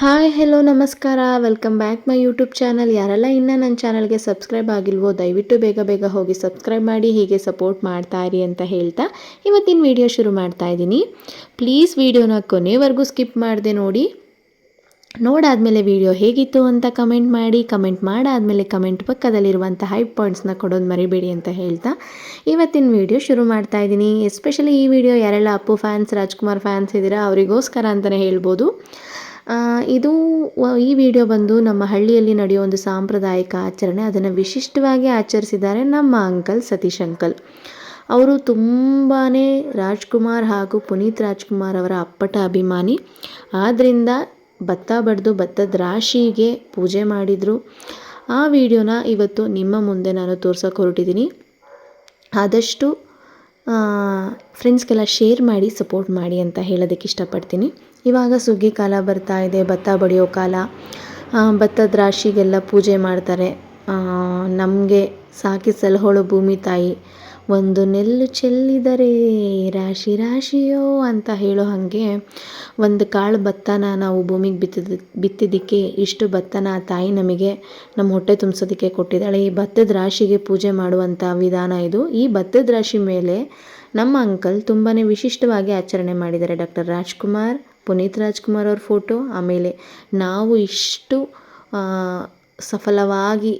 Hi hello ನಮಸ್ಕಾರ. Welcome back my YouTube channel ಯಾರೆಲ್ಲ ಇನ್ನೂ ನನ್ನ ಚಾನಲ್ಗೆ ಸಬ್ಸ್ಕ್ರೈಬ್ ಆಗಿಲ್ವೋ, ದಯವಿಟ್ಟು ಬೇಗ ಬೇಗ ಹೋಗಿ ಸಬ್ಸ್ಕ್ರೈಬ್ ಮಾಡಿ, ಹೀಗೆ ಸಪೋರ್ಟ್ ಮಾಡ್ತಾ ಇರಿ ಅಂತ ಹೇಳ್ತಾ ಇವತ್ತಿನ ವಿಡಿಯೋ ಶುರು ಮಾಡ್ತಾ ಇದ್ದೀನಿ. ಪ್ಲೀಸ್ ವಿಡಿಯೋನ ಕೊನೆವರೆಗೂ ಸ್ಕಿಪ್ ಮಾಡಿದೆ ನೋಡಿ. ನೋಡಾದಮೇಲೆ ವಿಡಿಯೋ ಹೇಗಿತ್ತು ಅಂತ ಕಮೆಂಟ್ ಮಾಡಿ ಕಮೆಂಟ್ ಮಾಡಾದಮೇಲೆ ಕಮೆಂಟ್ ಪಕ್ಕದಲ್ಲಿರುವಂಥ ಹೈಪ್ ಪಾಯಿಂಟ್ಸ್ನ ಕೊಡೋದು ಮರಿಬೇಡಿ ಅಂತ ಹೇಳ್ತಾ ಇವತ್ತಿನ ವಿಡಿಯೋ ಶುರು ಮಾಡ್ತಾ ಇದ್ದೀನಿ. ಎಸ್ಪೆಷಲಿ ಈ ವಿಡಿಯೋ ಯಾರೆಲ್ಲ ಅಪ್ಪು ಫ್ಯಾನ್ಸ್ ರಾಜ್ಕುಮಾರ್ ಫ್ಯಾನ್ಸ್ ಇದ್ದೀರಾ, ಅವರಿಗೋಸ್ಕರ ಅಂತಲೇ ಹೇಳ್ಬೋದು. ಇದು ಈ ವಿಡಿಯೋ ಬಂದು ನಮ್ಮ ಹಳ್ಳಿಯಲ್ಲಿ ನಡೆಯೋ ಒಂದು ಸಾಂಪ್ರದಾಯಿಕ ಆಚರಣೆ. ಅದನ್ನು ವಿಶಿಷ್ಟವಾಗಿ ಆಚರಿಸಿದ್ದಾರೆ ನಮ್ಮ ಅಂಕಲ್ ಸತೀಶ್ ಅಂಕಲ್. ಅವರು ತುಂಬಾ ರಾಜ್ಕುಮಾರ್ ಹಾಗೂ ಪುನೀತ್ ರಾಜ್ಕುಮಾರ್ ಅವರ ಅಪ್ಪಟ ಅಭಿಮಾನಿ. ಆದ್ದರಿಂದ ಭತ್ತ ಬಡ್ದು ಭತ್ತದ ರಾಶಿಗೆ ಪೂಜೆ ಮಾಡಿದರು. ಆ ವಿಡಿಯೋನ ಇವತ್ತು ನಿಮ್ಮ ಮುಂದೆ ನಾನು ತೋರ್ಸೋಕೆ ಹೊರಟಿದ್ದೀನಿ ಆದಷ್ಟು ಫ್ರೆಂಡ್ಸ್ಗೆಲ್ಲ ಶೇರ್ ಮಾಡಿ ಸಪೋರ್ಟ್ ಮಾಡಿ ಅಂತ ಹೇಳೋದಕ್ಕೆ ಇಷ್ಟಪಡ್ತೀನಿ. ಇವಾಗ ಸುಗ್ಗಿ ಕಾಲ ಬರ್ತಾ ಇದೆ, ಭತ್ತ ಬಡಿಯೋ ಕಾಲ. ಭತ್ತದ ರಾಶಿಗೆಲ್ಲ ಪೂಜೆ ಮಾಡ್ತಾರೆ. ನಮಗೆ ಸಾಕಿ ಸಲಹೋಳು ಭೂಮಿ ತಾಯಿ. ಒಂದು ನೆಲ್ಲು ಚೆಲ್ಲಿದರೆ ರಾಶಿ ರಾಶಿಯೋ ಅಂತ ಹೇಳೋ ಹಾಗೆ ಒಂದು ಕಾಳು ಭತ್ತನ ನಾವು ಭೂಮಿಗೆ ಬಿತ್ತಿದ ಬಿತ್ತಿದ್ದಕ್ಕೆ ಇಷ್ಟು ಭತ್ತನ ಆ ತಾಯಿ ನಮಗೆ ನಮ್ಮ ಹೊಟ್ಟೆ ತುಂಬಿಸೋದಕ್ಕೆ ಕೊಟ್ಟಿದ್ದಾಳೆ. ಈ ಭತ್ತದ ರಾಶಿಗೆ ಪೂಜೆ ಮಾಡುವಂಥ ವಿಧಾನ ಇದು. ಈ ಭತ್ತದ ರಾಶಿ ಮೇಲೆ ನಮ್ಮ ಅಂಕಲ್ ತುಂಬಾ ವಿಶಿಷ್ಟವಾಗಿ ಆಚರಣೆ ಮಾಡಿದ್ದಾರೆ. ಡಾಕ್ಟರ್ ರಾಜ್ಕುಮಾರ್, ಪುನೀತ್ ರಾಜ್ಕುಮಾರ್ ಅವ್ರ ಫೋಟೋ, ಆಮೇಲೆ ನಾವು ಇಷ್ಟು ಸಫಲವಾಗಿ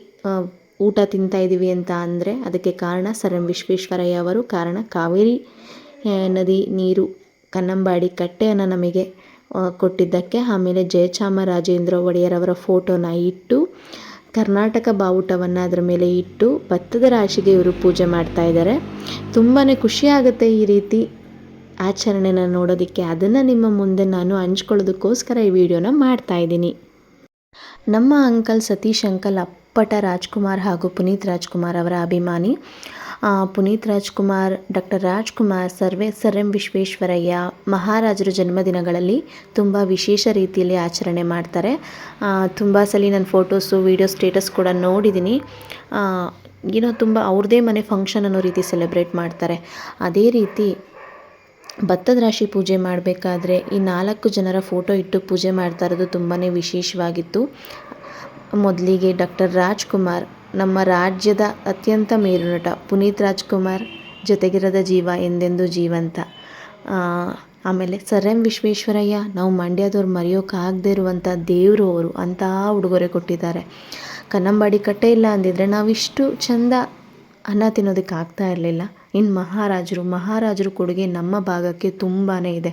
ಊಟ ತಿಂತಾ ಇದ್ದೀವಿ ಅಂತ ಅಂದರೆ ಅದಕ್ಕೆ ಕಾರಣ ಸರ್ ಎಂ ವಿಶ್ವೇಶ್ವರಯ್ಯ ಅವರು. ಕಾರಣ ಕಾವೇರಿ ನದಿ ನೀರು, ಕನ್ನಂಬಾಡಿ ಕಟ್ಟೆಯನ್ನು ನಮಗೆ ಕೊಟ್ಟಿದ್ದಕ್ಕೆ. ಆಮೇಲೆ ಜಯಚಾಮರಾಜೇಂದ್ರ ಅವರ ಫೋಟೋನ ಇಟ್ಟು, ಕರ್ನಾಟಕ ಬಾವುಟವನ್ನು ಅದರ ಮೇಲೆ ಇಟ್ಟು, ಭತ್ತದ ರಾಶಿಗೆ ಇವರು ಪೂಜೆ ಮಾಡ್ತಾ ಇದ್ದಾರೆ ತುಂಬಾ ಖುಷಿಯಾಗುತ್ತೆ ಈ ರೀತಿ ಆಚರಣೆನ ನೋಡೋದಕ್ಕೆ. ಅದನ್ನು ನಿಮ್ಮ ಮುಂದೆ ನಾನು ಹಂಚ್ಕೊಳ್ಳೋದಕ್ಕೋಸ್ಕರ ಈ ವಿಡಿಯೋನ ಮಾಡ್ತಾ ಇದ್ದೀನಿ. ನಮ್ಮ ಅಂಕಲ್ ಸತೀಶ್ ಅಂಕಲ್ ಅಪ್ಪಟ ರಾಜ್ಕುಮಾರ್ ಹಾಗೂ ಪುನೀತ್ ರಾಜ್ಕುಮಾರ್ ಅವರ ಅಭಿಮಾನಿ. ಪುನೀತ್ ರಾಜ್ಕುಮಾರ್, ಡಾಕ್ಟರ್ ರಾಜ್ಕುಮಾರ್ ಸರ್ವೇ ಸರ್ ಎಂ ವಿಶ್ವೇಶ್ವರಯ್ಯ ಮಹಾರಾಜರ ಜನ್ಮದಿನಗಳಲ್ಲಿ ತುಂಬ ವಿಶೇಷ ರೀತಿಯಲ್ಲಿ ಆಚರಣೆ ಮಾಡ್ತಾರೆ. ತುಂಬ ಸಲ ನನ್ನ ಫೋಟೋಸು, ವೀಡಿಯೋ ಸ್ಟೇಟಸ್ ಕೂಡ ನೋಡಿದ್ದೀನಿ. ಏನೋ ತುಂಬ ಅವ್ರದ್ದೇ ಮನೆ ಫಂಕ್ಷನ್ ಅನ್ನೋ ರೀತಿ ಸೆಲೆಬ್ರೇಟ್ ಮಾಡ್ತಾರೆ. ಅದೇ ರೀತಿ ಭತ್ತದ ರಾಶಿ ಪೂಜೆ ಮಾಡಬೇಕಾದ್ರೆ ಈ ನಾಲ್ಕು ಜನರ ಫೋಟೋ ಇಟ್ಟು ಪೂಜೆ ಮಾಡ್ತಾ ಇರೋದು ತುಂಬಾ ವಿಶೇಷವಾಗಿತ್ತು. ಮೊದಲಿಗೆ ಡಾಕ್ಟರ್ ರಾಜ್ಕುಮಾರ್, ನಮ್ಮ ರಾಜ್ಯದ ಅತ್ಯಂತ ಮೇರುನಟ ಪುನೀತ್ ರಾಜ್ಕುಮಾರ್ ಜೊತೆಗಿರದ ಜೀವ ಎಂದೆಂದು ಜೀವಂತ. ಆಮೇಲೆ ಸರ್ ಎಂ ವಿಶ್ವೇಶ್ವರಯ್ಯ, ನಾವು ಮಂಡ್ಯದವ್ರು ಮರೆಯೋಕ್ಕಾಗದೇ ಇರುವಂಥ ದೇವರು ಅವರು ಅಂತಹ ಉಡುಗೊರೆ ಕೊಟ್ಟಿದ್ದಾರೆ. ಕನ್ನಂಬಾಡಿ ಕಟ್ಟೆ ಇಲ್ಲ ಅಂದಿದ್ರೆ ನಾವಿಷ್ಟು ಚಂದ ಅನ್ನ ತಿನ್ನೋದಕ್ಕೆ ಆಗ್ತಾ ಇರಲಿಲ್ಲ. ಇನ್ನು ಮಹಾರಾಜರು ಮಹಾರಾಜರು ಕೊಡುಗೆ ನಮ್ಮ ಭಾಗಕ್ಕೆ ತುಂಬಾ ಇದೆ.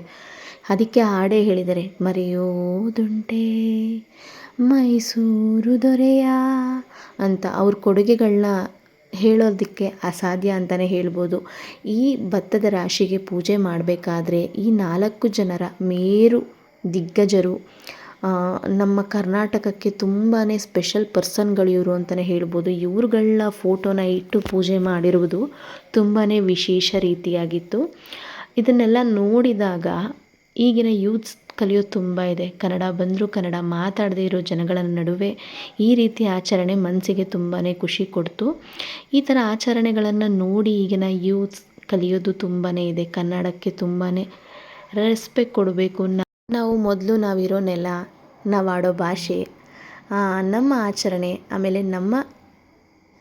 ಅದಕ್ಕೆ ಹಾಡೇ ಹೇಳಿದರೆ, ಮರೆಯೋದುಂಟೆ ಮೈಸೂರು ದೊರೆಯ ಅಂತ ಅವ್ರ ಕೊಡುಗೆಗಳನ್ನ ಹೇಳೋದಕ್ಕೆ ಅಸಾಧ್ಯ ಅಂತಲೇ ಹೇಳ್ಬೋದು. ಈ ಭತ್ತದ ರಾಶಿಗೆ ಪೂಜೆ ಮಾಡಬೇಕಾದ್ರೆ ಈ ನಾಲ್ಕು ಜನರ ಮೇರು ದಿಗ್ಗಜರು ನಮ್ಮ ಕರ್ನಾಟಕಕ್ಕೆ ತುಂಬಾ ಸ್ಪೆಷಲ್ ಪರ್ಸನ್ಗಳು ಇವರು ಅಂತಲೇ ಹೇಳ್ಬೋದು. ಇವ್ರುಗಳನ್ನ ಫೋಟೋನ ಇಟ್ಟು ಪೂಜೆ ಮಾಡಿರುವುದು ತುಂಬಾ ವಿಶೇಷ ರೀತಿಯಾಗಿತ್ತು. ಇದನ್ನೆಲ್ಲ ನೋಡಿದಾಗ ಈಗಿನ ಯೂತ್ಸ್ ಕಲಿಯೋದು ತುಂಬ ಇದೆ. ಕನ್ನಡ ಬಂದರೂ ಕನ್ನಡ ಮಾತಾಡದೇ ಇರೋ ಜನಗಳ ನಡುವೆ ಈ ರೀತಿ ಆಚರಣೆ ಮನಸ್ಸಿಗೆ ತುಂಬಾ ಖುಷಿ ಕೊಡ್ತು. ಈ ಥರ ಆಚರಣೆಗಳನ್ನು ನೋಡಿ ಈಗಿನ ಯೂತ್ಸ್ ಕಲಿಯೋದು ತುಂಬಾ ಇದೆ. ಕನ್ನಡಕ್ಕೆ ತುಂಬಾ ರೆಸ್ಪೆಕ್ಟ್ ಕೊಡಬೇಕು. ನಾವು ಮೊದಲು ನಾವಿರೋ ನೆಲ, ನಾವು ಆಡೋ ಭಾಷೆ ನಮ್ಮ ಆಚರಣೆ, ಆಮೇಲೆ ನಮ್ಮ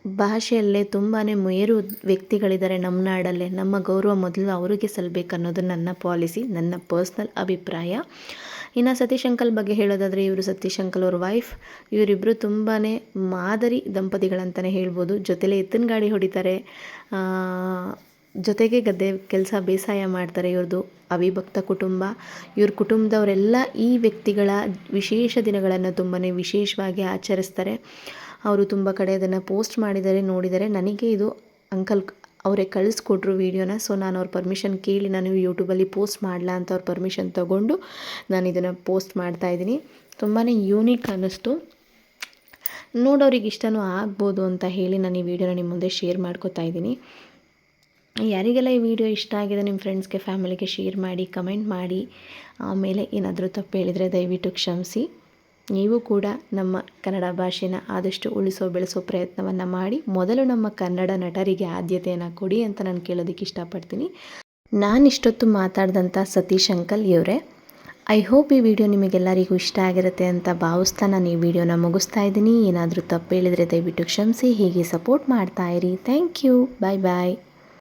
ಭಾಷೆಯಲ್ಲೇ ತುಂಬಾ ಮೇರು ವ್ಯಕ್ತಿಗಳಿದ್ದಾರೆ ನಮ್ಮ ನಾಡಲ್ಲೇ. ನಮ್ಮ ಗೌರವ ಮೊದಲು ಅವರಿಗೆ ಸಲ್ಲಬೇಕು ಅನ್ನೋದು ನನ್ನ ಪಾಲಿಸಿ, ನನ್ನ ಪರ್ಸ್ನಲ್ ಅಭಿಪ್ರಾಯ. ಇನ್ನು ಸತೀಶ್ ಅಂಕಲ್ ಬಗ್ಗೆ ಹೇಳೋದಾದರೆ ಇವರು ಸತೀಶ್ ಅಂಕಲ್ ಅವ್ರ ವೈಫ್. ಇವರಿಬ್ಬರು ತುಂಬಾ ಮಾದರಿ ದಂಪತಿಗಳಂತಲೇ ಹೇಳ್ಬೋದು. ಜೊತೆಲೇ ಎತ್ತಿನ ಗಾಡಿ ಹೊಡಿತಾರೆ. ಜೊತೆಗೆ ಗದ್ದೆ ಕೆಲಸ ಬೇಸಾಯ ಮಾಡ್ತಾರೆ ಇವ್ರದ್ದು ಅವಿಭಕ್ತ ಕುಟುಂಬ. ಇವ್ರ ಕುಟುಂಬದವರೆಲ್ಲ ಈ ವ್ಯಕ್ತಿಗಳ ವಿಶೇಷ ದಿನಗಳನ್ನು ತುಂಬಾ ವಿಶೇಷವಾಗಿ ಆಚರಿಸ್ತಾರೆ. ಅವರು ತುಂಬ ಕಡೆ ಅದನ್ನು ಪೋಸ್ಟ್ ಮಾಡಿದ್ದಾರೆ ನೋಡಿದರೆ ನನಗೆ ಇದು ಅಂಕಲ್ ಅವರೇ ಕಳಿಸ್ಕೊಟ್ರು ವೀಡಿಯೋನ. ಸೊ, ನಾನು ಅವ್ರ ಪರ್ಮಿಷನ್ ಕೇಳಿ ನಾನು ಯೂಟ್ಯೂಬಲ್ಲಿ ಪೋಸ್ಟ್ ಮಾಡಲಾ ಅಂತ ಅವ್ರ ಪರ್ಮಿಷನ್ ತೊಗೊಂಡು ನಾನು ಇದನ್ನು ಪೋಸ್ಟ್ ಮಾಡ್ತಾ ಇದ್ದೀನಿ. ತುಂಬಾ ಯೂನಿಕ್ ಅನ್ನಿಸ್ತು. ನೋಡೋರಿಗೆ ಇಷ್ಟನೂ ಆಗ್ಬೋದು ಅಂತ ಹೇಳಿ ನಾನು ಈ ವಿಡಿಯೋನ ನಿಮ್ಮ ಮುಂದೆ ಶೇರ್ ಮಾಡ್ಕೋತಾ ಇದ್ದೀನಿ. ಯಾರಿಗೆಲ್ಲ ಈ ವಿಡಿಯೋ ಇಷ್ಟ ಆಗಿದೆ ನಿಮ್ಮ ಫ್ರೆಂಡ್ಸ್ಗೆ ಫ್ಯಾಮಿಲಿಗೆ ಶೇರ್ ಮಾಡಿ ಕಮೆಂಟ್ ಮಾಡಿ, ಆಮೇಲೆ ಏನಾದರೂ ತಪ್ಪು ಹೇಳಿದರೆ ದಯವಿಟ್ಟು ಕ್ಷಮಿಸಿ. ನೀವು ಕೂಡ ನಮ್ಮ ಕನ್ನಡ ಭಾಷೆನ ಆದಷ್ಟು ಉಳಿಸೋ, ಬೆಳೆಸೋ ಪ್ರಯತ್ನವನ್ನು ಮಾಡಿ. ಮೊದಲು ನಮ್ಮ ಕನ್ನಡ ನಟರಿಗೆ ಆದ್ಯತೆಯನ್ನು ಕೊಡಿ ಅಂತ ನಾನು ಕೇಳೋದಕ್ಕೆ ಇಷ್ಟಪಡ್ತೀನಿ. ನಾನು ಇಷ್ಟೊತ್ತು ಮಾತಾಡಿದಂಥ ಸತೀಶ್ ಅಂಕಲ್ ಇವರೇ. ಐ ಹೋಪ್ ಈ ವಿಡಿಯೋ ನಿಮಗೆಲ್ಲರಿಗೂ ಇಷ್ಟ ಆಗಿರುತ್ತೆ ಅಂತ ಭಾವಿಸ್ತಾ ನಾನು ಈ ವಿಡಿಯೋನ ಮುಗಿಸ್ತಾ ಇದ್ದೀನಿ. ಏನಾದರೂ ತಪ್ಪು ಹೇಳಿದರೆ ದಯವಿಟ್ಟು ಕ್ಷಮಿಸಿ. ಹೀಗೆ ಸಪೋರ್ಟ್ ಮಾಡ್ತಾ ಇರಿ. Thank you. Bye bye.